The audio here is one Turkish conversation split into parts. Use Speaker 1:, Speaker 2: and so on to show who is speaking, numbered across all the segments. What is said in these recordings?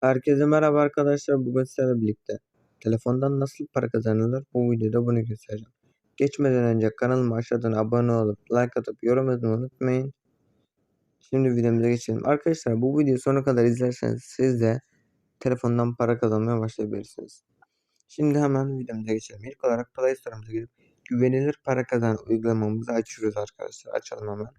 Speaker 1: Herkese merhaba arkadaşlar. Bugün sizlerle birlikte telefondan nasıl para kazanılır bu videoda bunu göstereceğim. Geçmeden önce kanalıma aşağıdan abone olup like atıp yorum yazmayı unutmayın. Şimdi videomuza geçelim. Arkadaşlar bu videoyu sonuna kadar izlerseniz siz de telefondan para kazanmaya başlayabilirsiniz. Şimdi hemen videomuza geçelim. İlk olarak Play Store'umuza gidip güvenilir para kazan uygulamamızı açıyoruz arkadaşlar. Açalım hemen.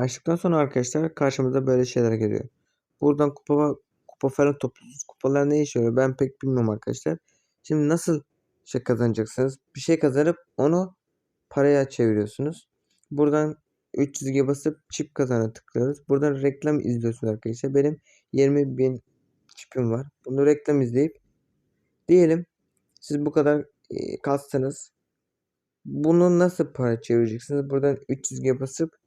Speaker 1: Açtıktan sonra arkadaşlar karşımıza böyle şeyler geliyor. Buradan kupa kupa falan topluyoruz. Kupalar ne işe yarıyor ben pek bilmiyorum arkadaşlar. Şimdi nasıl şey kazanacaksınız? Bir şey kazanıp onu paraya çeviriyorsunuz. Buradan 3 çizgiye basıp çip kazana tıklıyoruz. Buradan reklam izliyorsunuz arkadaşlar. Benim 20 bin çipim var. Bunu reklam izleyip diyelim siz bu kadar e, kastınız. Bunu nasıl para çevireceksiniz? Buradan 3 çizgiye basıp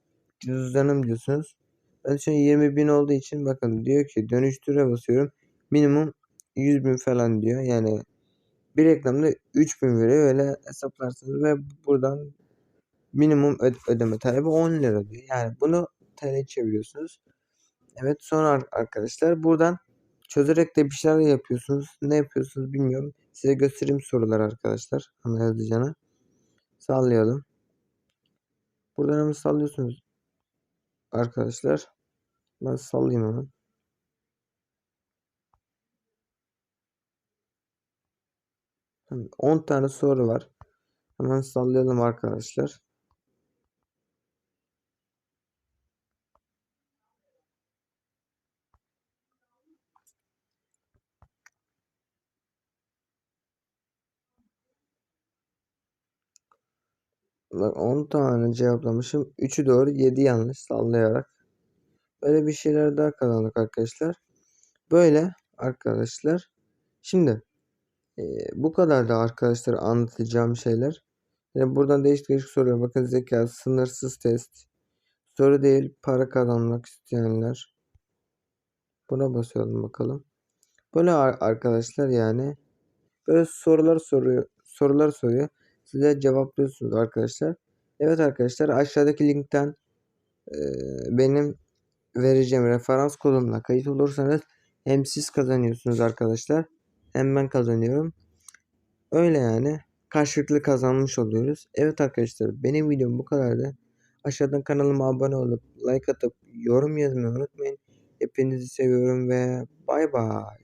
Speaker 1: cüzdanım diyorsunuz. Ben şu an 20 bin olduğu için bakın diyor ki dönüştüre basıyorum. Minimum 100 bin falan diyor. Yani bir reklamda 3 bin veriyor. Öyle hesaplarsınız ve buradan minimum ödeme talebi 10 lira diyor. Yani bunu TL çeviriyorsunuz. Evet sonra arkadaşlar buradan çözerek de bir şeyler yapıyorsunuz. Ne yapıyorsunuz bilmiyorum. Size göstereyim sorular arkadaşlar. Hemen hızlıca. Sallayalım. Buradan hemen sallıyorsunuz arkadaşlar. Ben sallayayım hemen. Tamam, 10 tane soru var. Hemen sallayalım arkadaşlar. Bak 10 tane cevaplamışım. 3'ü doğru 7 yanlış sallayarak. Böyle bir şeyler daha kazandık arkadaşlar. Böyle arkadaşlar. Şimdi e, bu kadar da arkadaşlar anlatacağım şeyler. Yani buradan değişik değişik soruyor. Bakın zeka, sınırsız test. Soru değil, para kazanmak isteyenler. Buna basıyorum bakalım. Böyle arkadaşlar yani. Böyle sorular soruyor. Sorular soruyor. Size cevaplıyorsunuz arkadaşlar. Evet arkadaşlar aşağıdaki linkten e, benim vereceğim referans kodumla kayıt olursanız hem siz kazanıyorsunuz arkadaşlar hem ben kazanıyorum. Öyle yani karşılıklı kazanmış oluyoruz. Evet arkadaşlar benim videom bu kadardı. Aşağıdan kanalıma abone olup like atıp yorum yazmayı unutmayın. Hepinizi seviyorum ve bay bay.